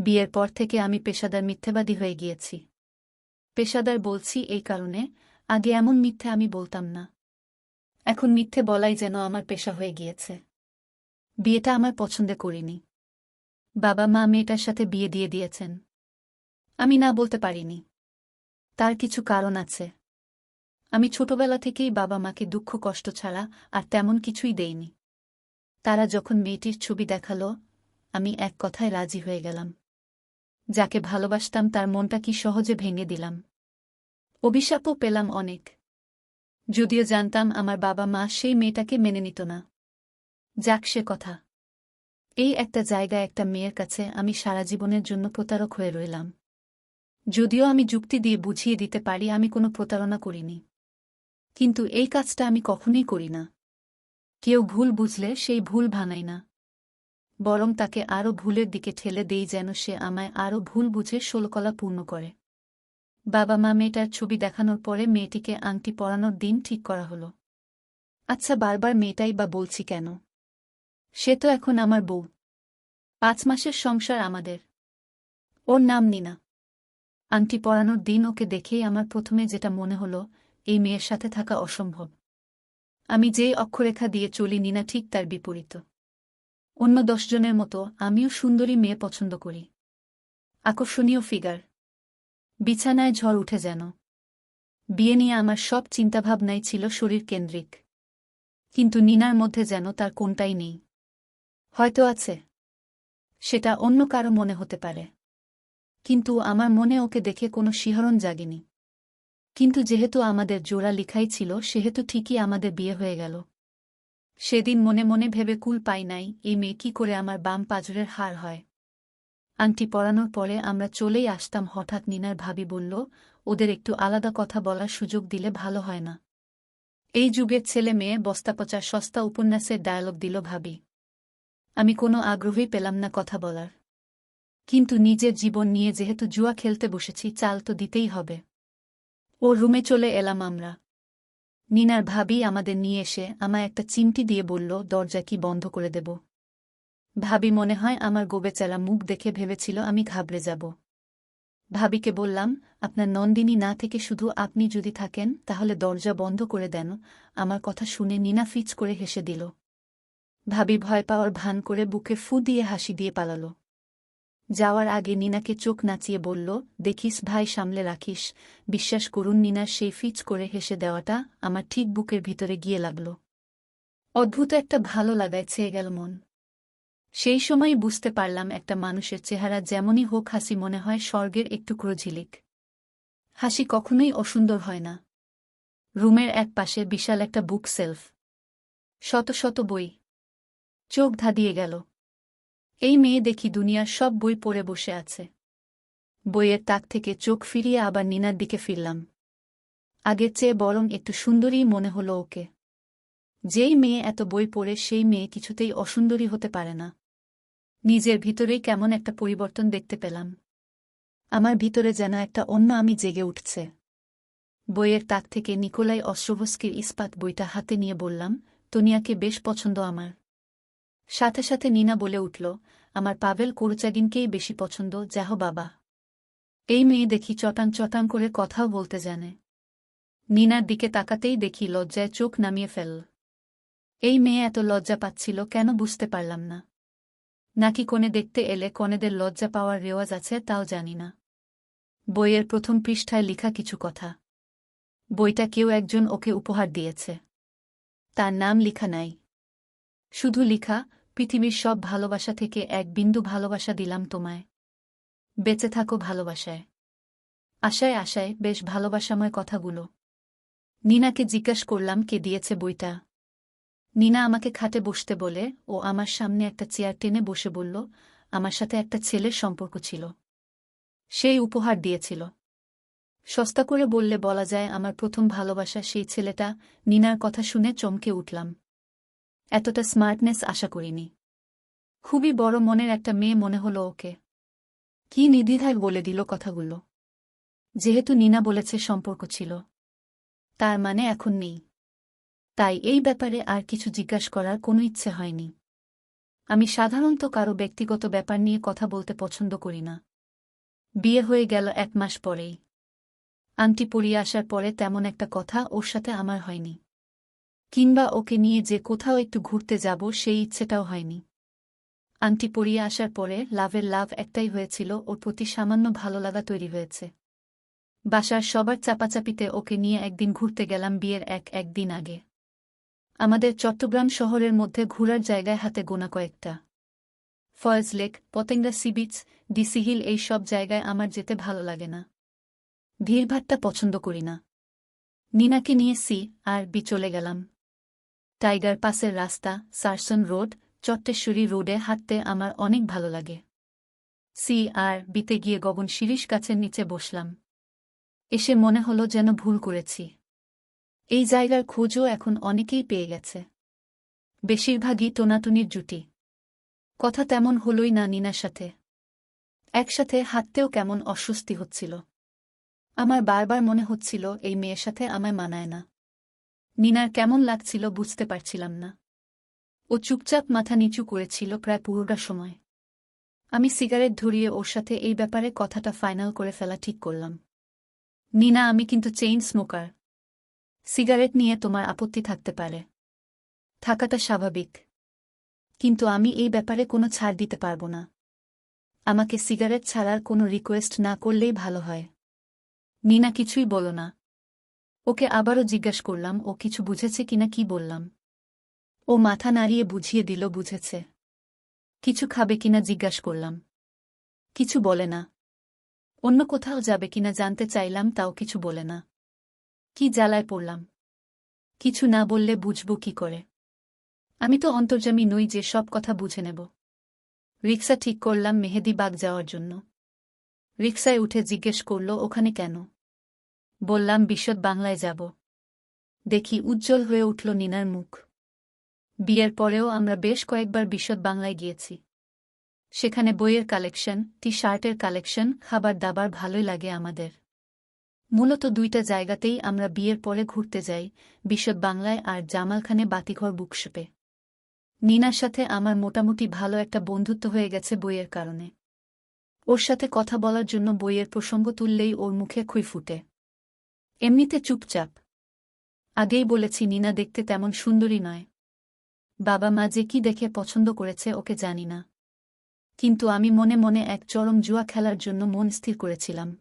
বিয়ের পর থেকে আমি পেশাদার মিথ্যাবাদী হয়ে গিয়েছি। পেশাদার বলছি এই কারণে, আগে এমন মিথ্যে আমি বলতাম না। এখন মিথ্যে বলাই যেন আমার পেশা হয়ে গিয়েছে। বিয়েটা আমার পছন্দে করিনি। বাবা মা মেয়েটার সাথে বিয়ে দিয়ে দিয়েছেন। আমি না বলতে পারিনি। তার কিছু কারণ আছে। আমি ছোটবেলা থেকেই বাবা মাকে দুঃখ, কষ্ট ছাড়া আর তেমন কিছুই দেইনি। তারা যখন মেয়েটির ছবি দেখাল, আমি এক কথায় রাজি হয়ে গেলাম। যাকে ভালোবাসতাম তার মনটা কি সহজে ভেঙে দিলাম। অভিশাপও পেলাম অনেক। যদিও জানতাম আমার বাবা মা সেই মেয়েটাকে মেনে নিত না। যাক সে কথা। এই একটা জায়গায় একটা মেয়ের কাছে আমি সারা জীবনের জন্য প্রতারক হয়ে রইলাম। যদিও আমি যুক্তি দিয়ে বুঝিয়ে দিতে পারি আমি কোনো প্রতারণা করিনি। কিন্তু এই কাজটা আমি কখনোই করি না। কেউ ভুল বুঝলে সেই ভুল ভানাই না। বরং তাকে আরও ভুলের দিকে ঠেলে দেই যেন সে আমায় আরও ভুল বুঝে ষোলকলা পূর্ণ করে। বাবা মা মেয়েটার ছবি দেখানোর পরে মেয়েটিকে আংটি পরানোর দিন ঠিক করা হলো। আচ্ছা বারবার মেয়েটাই বা বলছি কেন? সে তো এখন আমার বউ। পাঁচ মাসের সংসার আমাদের। ওর নাম নিনা। আংটি পরানোর দিন ওকে দেখেই আমার প্রথমে যেটা মনে হলো, এই মেয়ের সাথে থাকা অসম্ভব। আমি যেই অক্ষরেখা দিয়ে চলি, নিনা ঠিক তার বিপরীত। অন্য দশজনের মতো আমিও সুন্দরী মেয়ে পছন্দ করি। আকর্ষণীয় ফিগার। বিছানায় ঝড় উঠে যেন। বিয়ে নিয়ে আমার সব চিন্তাভাবনাই ছিল শরীর কেন্দ্রিক। কিন্তু নিনার মধ্যে যেন তার কোনটাই নেই। হয়তো আছে। সেটা অন্য কারও মনে হতে পারে। কিন্তু আমার মনে ওকে দেখে কোনো শিহরণ জাগেনি। কিন্তু যেহেতু আমাদের জোড়া লিখাই ছিল, সেহেতু ঠিকই আমাদের বিয়ে হয়ে গেল। সেদিন মনে মনে ভেবে কুল পাই নাই, এই মেয়ে কি করে আমার বাম পাজরের হার হয়? আংটি পরানোর পরে আমরা চলেই আসতাম, হঠাৎ নিনার ভাবি বলল, ওদের একটু আলাদা কথা বলার সুযোগ দিলে ভালো হয় না। এই যুগের ছেলে মেয়ে বস্তাপচা সস্তা উপন্যাসের ডায়ালগ দিল ভাবি। আমি কোনো আগ্রহই পেলাম না কথা বলার। কিন্তু নিজের জীবন নিয়ে যেহেতু জুয়া খেলতে বসেছি, চাল তো দিতেই হবে। ও রুমে চলে এলাম আমরা। নিনার ভাবি আমাদের নিয়ে এসে আমায় একটা চিমটি দিয়ে বলল, দরজা কি বন্ধ করে দেব? ভাবি মনে হয় আমার গোবেচারা মুখ দেখে ভেবেছিল আমি ঘাবড়ে যাব। ভাবিকে বললাম, আপনার নন্দিনী না থেকে শুধু আপনি যদি থাকেন, তাহলে দরজা বন্ধ করে দেন। আমার কথা শুনে নিনা ফিচ করে হেসে দিল। ভাবি ভয় পাওয়ার ভান করে বুকে ফু দিয়ে হাসি দিয়ে পালাল। যাওয়ার আগে নিনাকে চোখ নাচিয়ে বলল, দেখিস ভাই, সামলে রাখিস। বিশ্বাস করুন, নিনার সেই ফিচ করে হেসে দেওয়াটা আমার ঠিক বুকের ভিতরে গিয়ে লাগল। অদ্ভুত একটা ভালো লাগায় ছেয়ে গেল মন। সেই সময় বুঝতে পারলাম একটা মানুষের চেহারা যেমনই হোক হাসি মনে হয় স্বর্গের একটু ক্রোঝিলিক হাসি কখনোই অসুন্দর হয় না। রুমের এক পাশে বিশাল একটা বুক সেলফ শত শত বই। চোখ ধাঁধিয়ে গেল। এই মেয়ে দেখি দুনিয়ার সব বই পড়ে বসে আছে। বইয়ের তাক থেকে চোখ ফিরিয়ে আবার নিনার দিকে ফিরলাম। আগের চেয়ে বরং একটু সুন্দরী মনে হল ওকে। যেই মেয়ে এত বই পড়ে সেই মেয়ে কিছুতেই অসুন্দরী হতে পারে না। নিজের ভিতরেই কেমন একটা পরিবর্তন দেখতে পেলাম। আমার ভিতরে যেন একটা অন্য আমি জেগে উঠছে। বইয়ের তাক থেকে নিকোলাই অস্ট্রোভস্কির ইস্পাত বইটা হাতে নিয়ে বললাম, তনিয়াকে বেশ পছন্দ আমার। সাথে সাথে নিনা বলে উঠল, আমার পাভেল কোরচাগিনকেই বেশি পছন্দ, যাহ বাবা। এই মেয়ে দেখি চটাং চটাং করে কথাও বলতে জানে। নিনার দিকে তাকাতেই দেখি লজ্জায় চোখ নামিয়ে ফেলল এই মেয়ে এত লজ্জা পাচ্ছিল কেন বুঝতে পারলাম না। নাকি কোণে দেখতে এলে কনেদের লজ্জা পাওয়ার রেওয়াজ আছে তাও জানি না। বইয়ের প্রথম পৃষ্ঠায় লিখা কিছু কথা। বইটা কেউ একজন ওকে উপহার দিয়েছে। তার নাম লিখা নাই। শুধু লিখা পৃথিবীর সব ভালোবাসা থেকে এক বিন্দু ভালোবাসা দিলাম তোমায়। বেঁচে থাকো ভালোবাসায়। আশায় আশায় বেশ ভালোবাসাময় কথাগুলো। নিনাকে জিজ্ঞাস করলাম, কে দিয়েছে বইটা? নিনা আমাকে খাটে বসতে বলে, ও আমার সামনে একটা চেয়ার টেনে বসে বলল, আমার সাথে একটা ছেলের সম্পর্ক ছিল। সেই উপহার দিয়েছিল। সস্তা করে বললে বলা যায়, আমার প্রথম ভালোবাসা সেই ছেলেটা। নিনার কথা শুনে চমকে উঠলাম। এতটা স্মার্টনেস আশা করিনি। খুবই বড় মনের একটা মেয়ে মনে হলো ওকে। কি নির্দ্বিধায় বলে দিল কথাগুলো। যেহেতু নিনা বলেছে সম্পর্ক ছিল। তার মানে এখন নেই। তাই এই ব্যাপারে আর কিছু জিজ্ঞাস করার কোনো ইচ্ছে হয়নি। আমি সাধারণত কারও ব্যক্তিগত ব্যাপার নিয়ে কথা বলতে পছন্দ করি না। বিয়ে হয়ে গেল এক মাস পরেই। আন্টি পড়িয়ে আসার পরে তেমন একটা কথা ওর সাথে আমার হয়নি। কিংবা ওকে নিয়ে যে কোথাও একটু ঘুরতে যাব সেই ইচ্ছেটাও হয়নি। আন্টি পরিয়ে আসার পরে লাভের লাভ একটাই হয়েছিল, ওর প্রতি সামান্য ভালো লাগা তৈরি হয়েছে। বাসার সবার চাপাচাপিতে ওকে নিয়ে একদিন ঘুরতে গেলাম বিয়ের এক একদিন আগে। আমাদের চট্টগ্রাম শহরের মধ্যে ঘোরার জায়গায় হাতে গোনা কয়েকটা। Foy's Lake, Patenga sea beach, DC Hill এই সব জায়গায় আমার যেতে ভালো লাগে না। ভিড়ভাট্টা পছন্দ করি না। নিনাকে নিয়ে সি আর বি চলে গেলাম। টাইগার পাসের রাস্তা, সার্সন রোড চট্টেশ্বরী রোডে হাঁটতে আমার অনেক ভালো লাগে। সি আর বিতে গিয়ে গগন শিরিষ গাছের নিচে বসলাম। এসে মনে হলো যেন ভুল করেছি। এই জায়গার খোঁজও এখন অনেকেই পেয়ে গেছে। বেশিরভাগই টোনাটুনির জুটি। কথা তেমন হলই না নিনার সাথে। একসাথে হাঁটতেও কেমন অস্বস্তি হচ্ছিল। আমার বারবার মনে হচ্ছিল এই মেয়ের সাথে আমায় মানায় না। নিনার কেমন লাগছিল বুঝতে পারছিলাম না। ও চুপচাপ মাথা নিচু করেছিল প্রায় পুরোটা সময়। আমি সিগারেট ধরিয়ে ওর সাথে এই ব্যাপারে কথাটা ফাইনাল করে ফেলা ঠিক করলাম। নিনা, আমি কিন্তু চেইন স্মোকার। সিগারেট নিয়ে তোমার আপত্তি থাকতে পারে। থাকাটা স্বাভাবিক। কিন্তু আমি এই ব্যাপারে কোনো ছাড় দিতে পারব না। আমাকে সিগারেট ছাড়ার কোনো রিকোয়েস্ট না করলেই ভালো হয়। নিনা কিছুই বলো না। ওকে আবারও জিজ্ঞাস করলাম, ও কিছু বুঝেছে কিনা কি বললাম। ও মাথা নাড়িয়ে বুঝিয়ে দিল, বুঝেছে। কিছু খাবে কিনা জিজ্ঞাস করলাম। কিছু বলে না। অন্য কোথাও যাবে কিনা জানতে চাইলাম, তাও কিছু বলে না। কি জ্বালায় পড়লাম। কিছু না বললে বুঝব কি করে। আমি তো অন্তর্জামী নই যে সব কথা বুঝে নেব। রিক্সা ঠিক করলাম মেহেদি মেহেদিবাগ যাওয়ার জন্য। রিক্সায় উঠে জিজ্ঞেস করল, ওখানে কেন? বললাম, বিশদ বাংলায় যাব। দেখি, উজ্জ্বল হয়ে উঠল নিনার মুখ। বিয়ের পরেও আমরা বেশ কয়েকবার বিশদ বাংলায় গিয়েছি। সেখানে বইয়ের কালেকশন টি শার্টের কালেকশন, খাবার দাবার ভালোই লাগে আমাদের। মূলত দুইটা জায়গাতেই আমরা বিয়ের পরে ঘুরতে যাই, বিশদ বাংলায় আর জামালখানে বাতিঘর বুকশপে। নিনার সাথে আমার মোটামুটি ভালো একটা বন্ধুত্ব হয়ে গেছে বইয়ের কারণে। ওর সাথে কথা বলার জন্য বইয়ের প্রসঙ্গ তুললেই ওর মুখে খুই ফুটে। এমনিতে চুপচাপ। আগেই বলেছি, নিনা দেখতে তেমন সুন্দরী নয়। বাবা মা যে কি দেখে পছন্দ করেছে ওকে জানি না। কিন্তু আমি মনে মনে এক চরম জুয়া খেলার জন্য মন স্থির করেছিলাম।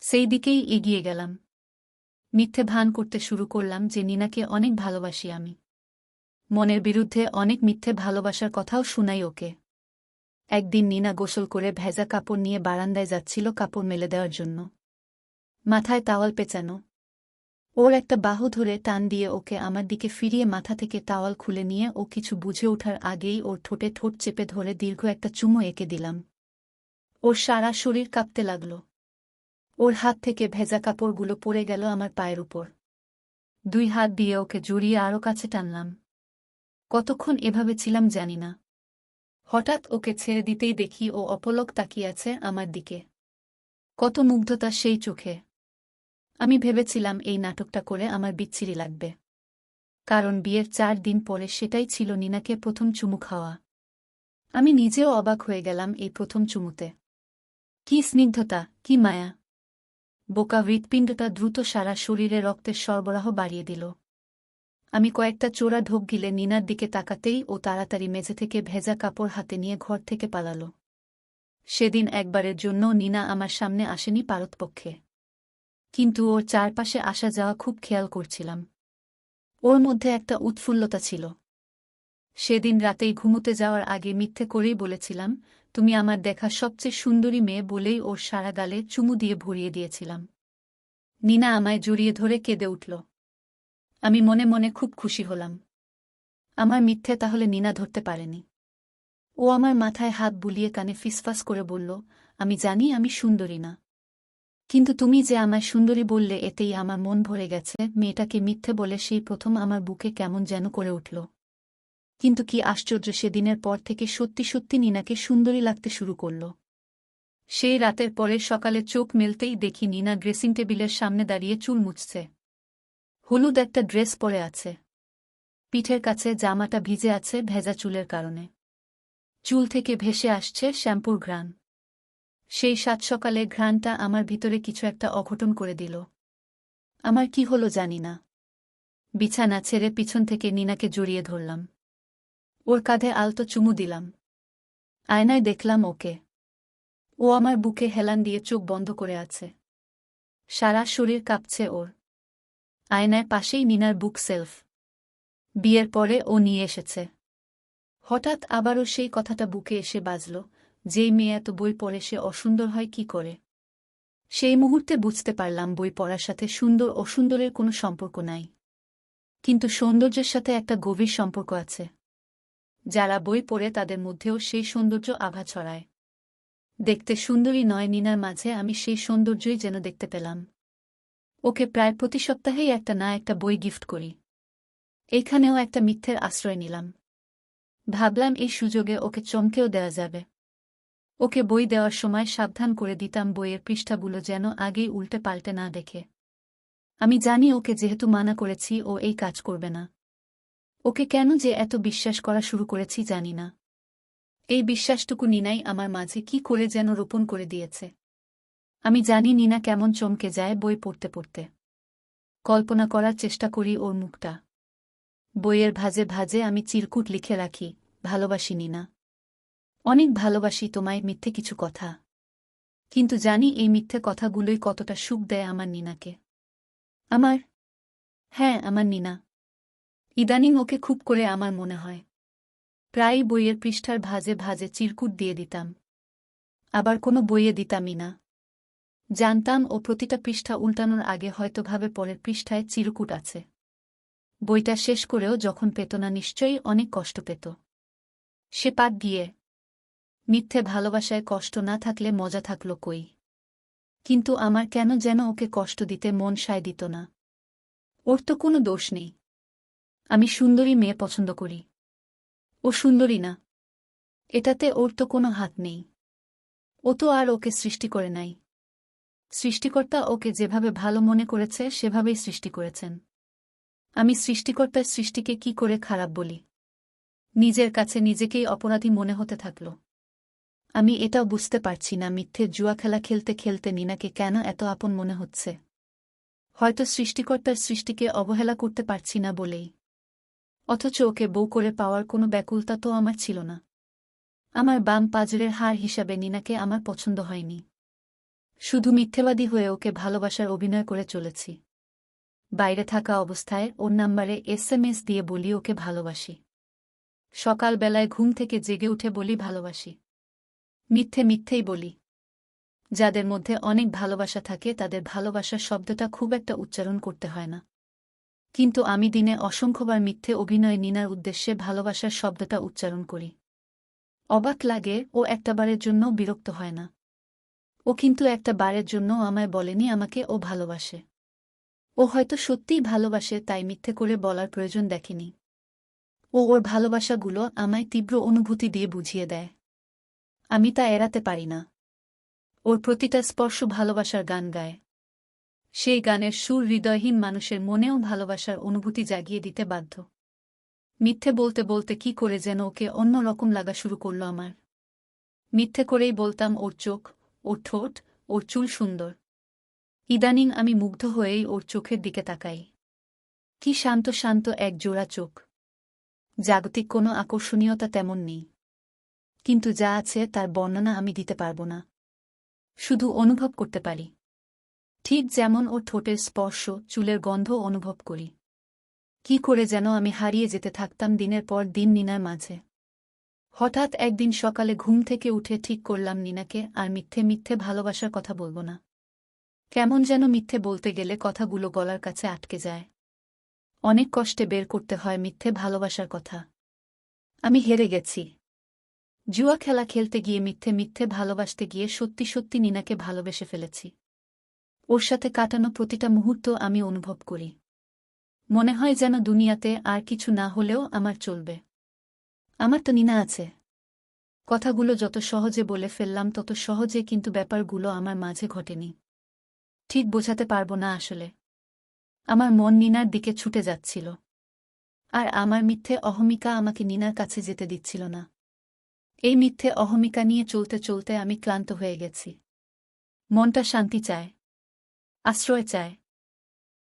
সেই দিকেই এগিয়ে গেলাম। মিথ্যে ভান করতে শুরু করলাম যে নিনাকে অনেক ভালোবাসি আমি। মনের বিরুদ্ধে অনেক মিথ্যে ভালোবাসার কথাও শুনাই ওকে। একদিন নিনা গোসল করে ভেজা কাপড় নিয়ে বারান্দায় যাচ্ছিল কাপড় মেলে দেওয়ার জন্য। মাথায় তাওয়াল পেঁচানো। ওর একটা বাহু ধরে টান দিয়ে ওকে আমার দিকে ফিরিয়ে মাথা থেকে তাওয়াল খুলে নিয়ে ও কিছু বুঝে ওঠার আগেই ওর ঠোঁটে ঠোঁট চেপে ধরে দীর্ঘ একটা চুমো এঁকে দিলাম। ওর সারা শরীর কাঁপতে লাগল। ওর হাত থেকে ভেজা কাপড়গুলো পড়ে গেল আমার পায়ের উপর। দুই হাত দিয়ে ওকে জড়িয়ে আরও কাছে টানলাম। কতক্ষণ এভাবে ছিলাম জানি না। হঠাৎ ওকে ছেড়ে দিতেই দেখি ও অপলক তাকিয়ে আছে আমার দিকে। কত মুগ্ধতা সেই চোখে। আমি ভেবেছিলাম এই নাটকটা করে আমার বিচ্ছিরি লাগবে। কারণ বিয়ের চার দিন পরে সেটাই ছিল নিনাকে প্রথম চুমু খাওয়া। আমি নিজেও অবাক হয়ে গেলাম এই প্রথম চুমুতে। কি স্নিগ্ধতা, কি মায়া। বোকা হৃৎপিণ্ডটা দ্রুত সারা শরীরে রক্তের সরবরাহ বাড়িয়ে দিল। আমি কয়েকটা চোরা ঢোক গিলে নিনার দিকে তাকাতেই ও তাড়াতাড়ি মেঝে থেকে ভেজা কাপড় হাতে নিয়ে ঘর থেকে পালাল। সেদিন একবারের জন্য নিনা আমার সামনে আসেনি পারতপক্ষে। কিন্তু ওর চারপাশে আসা যাওয়া খুব খেয়াল করছিলাম। ওর মধ্যে একটা উৎফুল্লতা ছিল। সেদিন রাতেই ঘুমোতে যাওয়ার আগে মিথ্যে করেই বলেছিলাম, তুমি আমার দেখা সবচেয়ে সুন্দরী মেয়ে বলেই ওর সারা গালে চুমু দিয়ে ভরিয়ে দিয়েছিলাম। নিনা আমায় জড়িয়ে ধরে কেঁদে উঠল। আমি মনে মনে খুব খুশি হলাম। আমার মিথ্যে তাহলে নিনা ধরতে পারেনি। ও আমার মাথায় হাত বুলিয়ে কানে ফিসফাস করে বলল, আমি জানি আমি সুন্দরী না। কিন্তু তুমি যে আমায় সুন্দরী বললে, এতেই আমার মন ভরে গেছে, মেয়েটাকে মিথ্যে বলে সেই প্রথম আমার বুকে কেমন যেন করে উঠল। কিন্তু কি আশ্চর্য, সেদিনের পর থেকে সত্যি সত্যি নিনাকে সুন্দরী লাগতে শুরু করল। সেই রাতের পরে সকালে চোখ মেলতেই দেখি নিনা ড্রেসিং টেবিলের সামনে দাঁড়িয়ে চুল মুছছে। হলুদ একটা ড্রেস পরে আছে। পিঠের কাছে জামাটা ভিজে আছে ভেজা চুলের কারণে। চুল থেকে ভেসে আসছে শ্যাম্পুর ঘ্রাণ। সেই সাত সকালে ঘ্রাণটা আমার ভিতরে কিছু একটা অঘটন করে দিল। আমার কি হলো জানি না। বিছানা ছেড়ে পিছন থেকে নিনাকে জড়িয়ে ধরলাম। ওর কাঁধে আলতো চুমু দিলাম। আয়নায় দেখলাম ওকে। ও আমার বুকে হেলান দিয়ে চোখ বন্ধ করে আছে। সারা শরীর কাঁপছে ওর। আয়নায় পাশেই নিনার বুক সেলফ। বিয়ের পরে ও নিয়ে এসেছে। হঠাৎ আবারও সেই কথাটা বুকে এসে বাজল। যেই মেয়ে এত বই পড়ে সে অসুন্দর হয় কি করে? সেই মুহূর্তে বুঝতে পারলাম বই পড়ার সাথে সুন্দর অসুন্দরের কোনো সম্পর্ক নাই। কিন্তু সৌন্দর্যের সাথে একটা গভীর সম্পর্ক আছে। যারা বই পড়ে তাদের মধ্যেও সেই সৌন্দর্য আভা ছড়ায়। দেখতে সুন্দরী নয় নিনার মাঝে আমি সেই সৌন্দর্যই যেন দেখতে পেলাম। ওকে প্রায় প্রতি সপ্তাহেই একটা না একটা বই গিফট করি। এখানেও একটা মিথ্যের আশ্রয় নিলাম। ভাবলাম এই সুযোগে ওকে চমকেও দেওয়া যাবে। ওকে বই দেওয়ার সময় সাবধান করে দিতাম বইয়ের পৃষ্ঠাগুলো যেন আগেই উল্টে পাল্টে না দেখে। আমি জানি ওকে যেহেতু মানা করেছি, ও এই কাজ করবে না। ওকে কেন যে এত বিশ্বাস করা শুরু করেছি জানি না। এই বিশ্বাসটুকু নিনাই আমার মাঝে কি করে যেন রোপণ করে দিয়েছে। আমি জানি নিনা কেমন চমকে যায় বই পড়তে পড়তে। কল্পনা করার চেষ্টা করি ওর মুখটা। বইয়ের ভাজে ভাজে আমি চিরকুট লিখে রাখি, ভালোবাসি নিনা। অনেক ভালোবাসি তোমায় মিথ্যে কিছু কথা। কিন্তু জানি এই মিথ্যে কথাগুলোই কতটা সুখ দেয় আমার নিনাকে। আমার? হ্যাঁ আমার নিনা। ইদানিং ওকে খুব করে আমার মনে হয়। প্রায়ই বইয়ের পৃষ্ঠার ভাজে ভাজে চিরকুট দিয়ে দিতাম। আবার কোনো বইয়ে দিতামই না। জানতাম ও প্রতিটা পৃষ্ঠা উল্টানোর আগে হয়তোভাবে পরের পৃষ্ঠায় চিরকুট আছে। বইটা শেষ করেও যখন পেত না নিশ্চয়ই অনেক কষ্ট পেত। সে পাত দিয়ে মিথ্যে ভালোবাসায় কষ্ট না থাকলে মজা থাকল কই? কিন্তু আমার কেন যেন ওকে কষ্ট দিতে মন সায় দিত না? ওর তো কোনো দোষ নেই। আমি সুন্দরী মেয়ে পছন্দ করি। ও সুন্দরী না। এটাতে ওর তো কোনো হাত নেই। ও তো আর ওকে সৃষ্টি করে নাই। সৃষ্টিকর্তা ওকে যেভাবে ভালো মনে করেছে, সেভাবেই সৃষ্টি করেছেন। আমি সৃষ্টিকর্তার সৃষ্টিকে কি করে খারাপ বলি? নিজের কাছে নিজেকেই অপরাধী মনে হতে থাকল। আমি এটাও বুঝতে পারছি না মিথ্যে জুয়া খেলা খেলতে খেলতে নিনাকে কেন এত আপন মনে হচ্ছে। হয়তো সৃষ্টিকর্তার সৃষ্টিকে অবহেলা করতে পারছি না বলেই। অথচ ওকে বউ করে পাওয়ার কোনো ব্যাকুলতা তো আমার ছিল না। আমার বাম পাজরের হার হিসাবে নিনাকে আমার পছন্দ হয়নি। শুধু মিথ্যেবাদী হয়ে ওকে ভালোবাসার অভিনয় করে চলেছি। বাইরে থাকা অবস্থায় ওর নাম্বারে এসএমএস দিয়ে বলি ওকে ভালোবাসি। সকালবেলায় ঘুম থেকে জেগে উঠে বলি ভালোবাসি। মিথ্যে মিথ্যেই বলি। যাদের মধ্যে অনেক ভালোবাসা থাকে, তাদের ভালোবাসার শব্দটা খুব একটা উচ্চারণ করতে হয় না। কিন্তু আমি দিনে অসংখ্যবার মিথ্যে অভিনয় নিনার উদ্দেশ্যে ভালোবাসার শব্দটা উচ্চারণ করি। অবাক লাগে, ও একটা বারের জন্য বিরক্ত হয় না। ও কিন্তু একটা বারের জন্য আমায় বলেনি আমাকে ও ভালোবাসে। ও হয়তো সত্যিই ভালোবাসে, তাই মিথ্যে করে বলার প্রয়োজন দেখেনি। ও ওর ভালোবাসাগুলো আমায় তীব্র অনুভূতি দিয়ে বুঝিয়ে দেয়। আমি তা এড়াতে পারি না। ওর প্রতিটা স্পর্শ ভালোবাসার গান গায়। সেই গানের সুর হৃদয়হীন মানুষের মনেও ভালোবাসার অনুভূতি জাগিয়ে দিতে বাধ্য। মিথ্যে বলতে বলতে কি করে যেন ওকে অন্য রকম লাগা শুরু করল আমার। মিথ্যে করেই বলতাম, ওর চোখ, ওর ঠোঁট, ওর চুল সুন্দর। ইদানিং আমি মুগ্ধ হয়েই ওর চোখের দিকে তাকাই। কি শান্ত শান্ত এক জোড়া চোখ। জাগতিক কোনো আকর্ষণীয়তা তেমন নেই। কিন্তু যা আছে তার বর্ণনা আমি দিতে পারব না। শুধু অনুভব করতে পারি। ঠিক যেমন ওর ঠোঁটের স্পর্শ, চুলের গন্ধ অনুভব করি। কি করে যেন আমি হারিয়ে যেতে থাকতাম দিনের পর দিন নিনার মাঝে। হঠাৎ একদিন সকালে ঘুম থেকে উঠে ঠিক করলাম নিনাকে, আর মিথ্যে মিথ্যে ভালোবাসার কথা বলব না। কেমন যেন মিথ্যে বলতে গেলে কথাগুলো গলার কাছে আটকে যায়। অনেক কষ্টে বের করতে হয় মিথ্যে ভালোবাসার কথা। আমি হেরে গেছি। জুয়া খেলা খেলতে গিয়ে মিথ্যে মিথ্যে ভালোবাসতে গিয়ে সত্যি সত্যি নিনাকে ভালোবেসে ফেলেছি। ওর সাথে কাটানো প্রতিটা মুহূর্ত আমি অনুভব করি। মনে হয় যেন দুনিয়াতে আর কিছু না হলেও আমার চলবে। আমার তো নিনা আছে। কথাগুলো যত সহজে বলে ফেললাম তত সহজে কিন্তু ব্যাপারগুলো আমার মাঝে ঘটেনি। ঠিক বোঝাতে পারব না আসলে। আমার মন নিনার দিকে ছুটে যাচ্ছিল। আর আমার মিথ্যে অহমিকা আমাকে নিনার কাছে যেতে দিচ্ছিল না। এই মিথ্যে অহমিকা নিয়ে চলতে চলতে আমি ক্লান্ত হয়ে গেছি। মনটা শান্তি চায়। আশ্রয় চায়।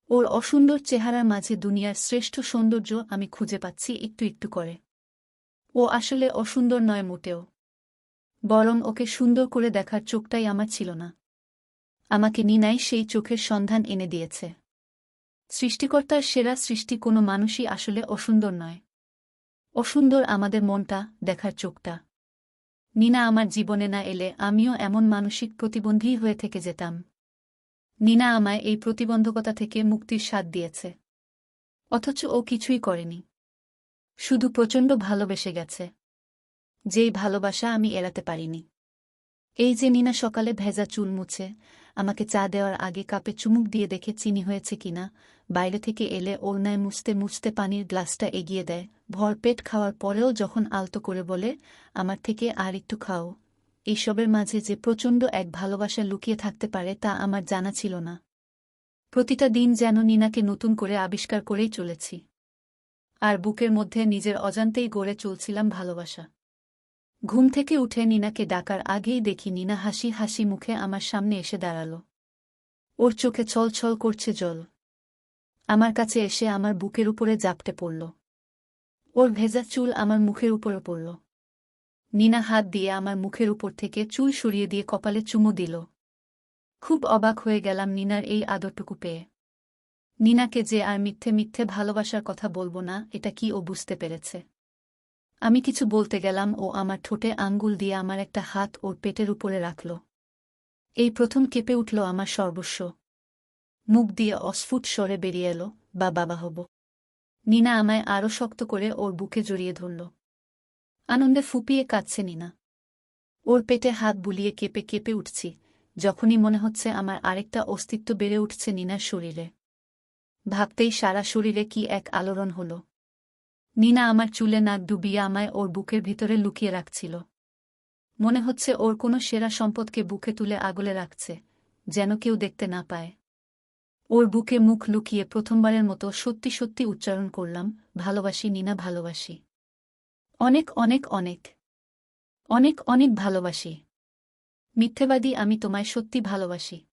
ওর অসুন্দর চেহারার মাঝে দুনিয়ার শ্রেষ্ঠ সৌন্দর্য আমি খুঁজে পাচ্ছি একটু একটু করে। ও আসলে অসুন্দর নয় মোটেও। বরং ওকে সুন্দর করে দেখার চোখটাই আমার ছিল না। আমাকে নিনাই সেই চোখের সন্ধান এনে দিয়েছে। সৃষ্টিকর্তার সেরা সৃষ্টি কোনো মানুষই আসলে অসুন্দর নয়। অসুন্দর আমাদের মনটা, দেখার চোখটা। নিনা আমার জীবনে না এলে আমিও এমন মানসিক প্রতিবন্ধী হয়ে থেকে যেতাম। নিনা আমায় এই প্রতিবন্ধকতা থেকে মুক্তির স্বাদ দিয়েছে। অথচ ও কিছুই করেনি। শুধু প্রচণ্ড ভালোবেসে গেছে। যেই ভালোবাসা আমি এড়াতে পারিনি। এই যে নিনা সকালে ভেজা চুল মুছে, আমাকে চা দেওয়ার আগে কাপে চুমুক দিয়ে দেখে চিনি হয়েছে কিনা বাইরে থেকে এলে ওড়নায় মুছতে মুছতে পানির গ্লাসটা এগিয়ে দেয়। ভরপেট খাওয়ার পরেও যখন আলতো করে বলে, আমার থেকে আর একটু খাও। এইসবের মাঝে যে প্রচণ্ড এক ভালোবাসা লুকিয়ে থাকতে পারে তা আমার জানা ছিল না। প্রতিটা দিন যেন নিনাকে নতুন করে আবিষ্কার করেই চলেছি। আর বুকের মধ্যে নিজের অজান্তেই গড়ে চলছিলাম ভালোবাসা। ঘুম থেকে উঠে নিনাকে ডাকার আগেই দেখি নিনা হাসি হাসি মুখে আমার সামনে এসে দাঁড়াল। ওর চোখে ছলছল করছে জল। আমার কাছে এসে আমার বুকের উপরে জাপটে পড়ল। ওর ভেজা চুল আমার মুখের উপরে পড়ল। নিনা হাত দিয়ে আমার মুখের উপর থেকে চুল সরিয়ে দিয়ে কপালে চুমু দিল। খুব অবাক হয়ে গেলাম নিনার এই আদরটুকু পেয়ে। নিনাকে যে আর মিথ্যে মিথ্যে ভালোবাসার কথা বলব না, এটা কি ও বুঝতে পেরেছে? আমি কিছু বলতে গেলাম ও আমার ঠোঁটে আঙ্গুল দিয়ে আমার একটা হাত ওর পেটের উপরে রাখল। এই প্রথম কেঁপে উঠল আমার সর্বস্ব। মুখ দিয়ে অস্ফুট স্বরে বেরিয়ে এলো বা বাবা হব। নিনা আমায় আরও শক্ত করে ওর বুকে জড়িয়ে ধরল। আনন্দে ফুপিয়ে কাঁদছে নিনা। ওর পেটে হাত বুলিয়ে কেঁপে কেঁপে উঠছি, যখনই মনে হচ্ছে আমার আরেকটা অস্তিত্ব বেড়ে উঠছে নিনার শরীরে। ভাবতেই সারা শরীরে কি এক আলোড়ন হল। নিনা আমার চুলে নাক ডুবিয়ে আমায় ওর বুকের ভিতরে লুকিয়ে রাখছিল। মনে হচ্ছে ওর কোনো সেরা সম্পদকে বুকে তুলে আগলে রাখছে, যেন কেউ দেখতে না পায়। ওর বুকে মুখ লুকিয়ে প্রথমবারের মতো সত্যি সত্যি উচ্চারণ করলাম, ভালোবাসি নিনা, ভালোবাসি। অনেক অনেক অনেক। অনেক অনেক ভালোবাসি। মিথ্যেবাদী আমি তোমায় সত্যি ভালোবাসি।